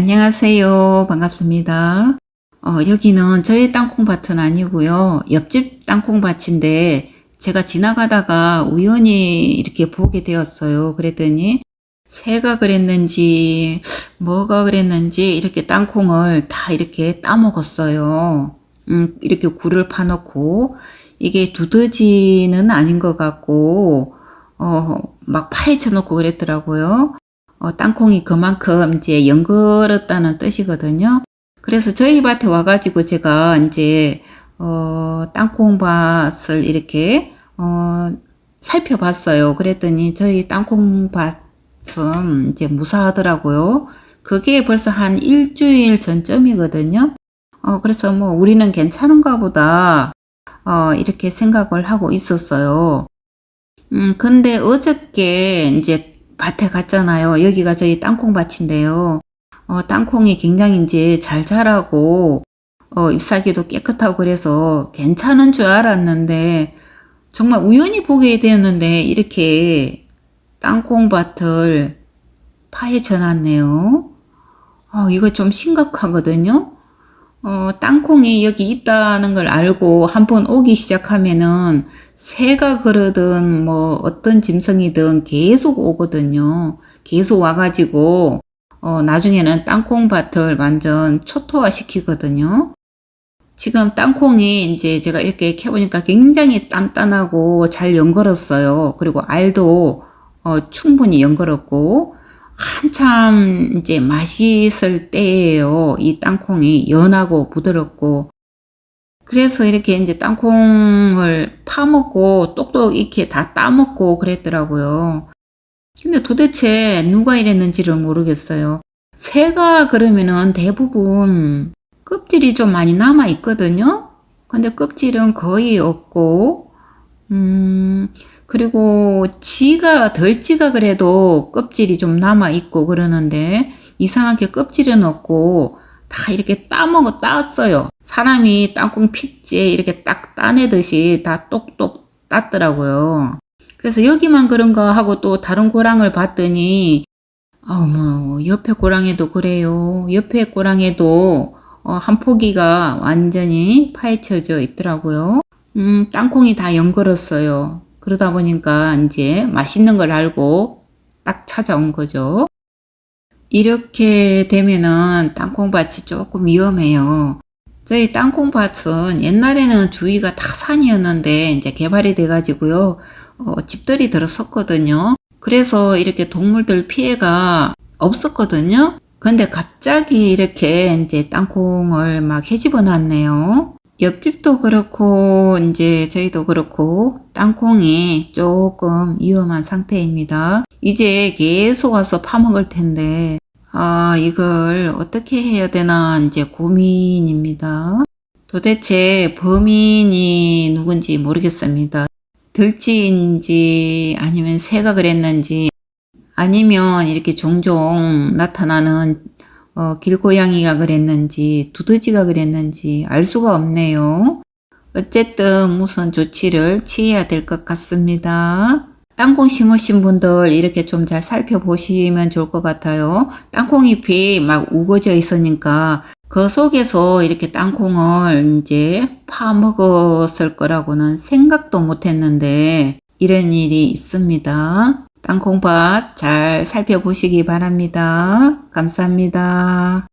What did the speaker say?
안녕하세요. 반갑습니다. 어, 여기는 저희 땅콩밭은 아니고요. 옆집 땅콩밭인데 제가 지나가다가 우연히 이렇게 보게 되었어요. 그랬더니 새가 그랬는지 뭐가 그랬는지 이렇게 땅콩을 다 이렇게 따먹었어요. 음, 이렇게 굴을 파놓고 이게 두더지는 아닌 것 같고 어, 막 파헤쳐 놓고 그랬더라고요. 어, 땅콩이 그만큼 이제 연걸었다는 뜻이거든요. 그래서 저희 밭에 와가지고 제가 이제, 어, 땅콩밭을 이렇게, 어, 살펴봤어요. 그랬더니 저희 땅콩밭은 이제 무사하더라고요. 그게 벌써 한 일주일 전쯤이거든요. 어, 그래서 뭐 우리는 괜찮은가 보다, 어, 이렇게 생각을 하고 있었어요. 음, 근데 어저께 이제 밭에 갔잖아요. 여기가 저희 땅콩밭인데요. 어, 땅콩이 굉장히 이제 잘 자라고, 어, 잎사귀도 깨끗하고 그래서 괜찮은 줄 알았는데, 정말 우연히 보게 되었는데, 이렇게 땅콩밭을 파헤쳐 놨네요. 어, 이거 좀 심각하거든요. 어, 땅콩이 여기 있다는 걸 알고 한 번 오기 시작하면은 새가 그러든 뭐 어떤 짐승이든 계속 오거든요. 계속 와가지고 어, 나중에는 땅콩밭을 완전 초토화 시키거든요. 지금 땅콩이 이제 제가 이렇게 캐보니까 굉장히 단단하고 잘 연걸었어요. 그리고 알도 어, 충분히 연걸었고 한참 이제 맛있을 때예요. 이 땅콩이 연하고 부드럽고 그래서 이렇게 이제 땅콩을 파먹고 똑똑 이렇게 다 따먹고 그랬더라고요. 근데 도대체 누가 이랬는지를 모르겠어요. 새가 그러면은 대부분 껍질이 좀 많이 남아 있거든요. 근데 껍질은 거의 없고, 음, 그리고 지가, 덜지가 그래도 껍질이 좀 남아 있고 그러는데, 이상하게 껍질은 없고, 다 이렇게 따먹어 땄어요. 사람이 땅콩 핏째 이렇게 딱 따내듯이 다 똑똑 땄더라고요. 그래서 여기만 그런가 하고 또 다른 고랑을 봤더니, 어머, 옆에 고랑에도 그래요. 옆에 고랑에도 어, 한 포기가 완전히 파헤쳐져 있더라고요. 음, 땅콩이 다 연걸었어요. 그러다 보니까 이제 맛있는 걸 알고 딱 찾아온 거죠. 이렇게 되면은 땅콩밭이 조금 위험해요. 저희 땅콩밭은 옛날에는 주위가 다 산이었는데 이제 개발이 돼가지고요. 어, 집들이 들었었거든요. 그래서 이렇게 동물들 피해가 없었거든요. 근데 갑자기 이렇게 이제 땅콩을 막 해집어 놨네요. 옆집도 그렇고 이제 저희도 그렇고 땅콩이 조금 위험한 상태입니다. 이제 계속 와서 파먹을 텐데 아 이걸 어떻게 해야 되나 이제 고민입니다. 도대체 범인이 누군지 모르겠습니다. 들쥐인지 아니면 새가 그랬는지 아니면 이렇게 종종 나타나는 어, 길고양이가 그랬는지 두더지가 그랬는지 알 수가 없네요. 어쨌든 무슨 조치를 취해야 될 것 같습니다. 땅콩 심으신 분들 이렇게 좀 잘 살펴보시면 좋을 것 같아요. 땅콩 잎이 막 우거져 있으니까 그 속에서 이렇게 땅콩을 이제 파먹었을 거라고는 생각도 못 했는데 이런 일이 있습니다. 땅콩밭 잘 살펴보시기 바랍니다. 감사합니다.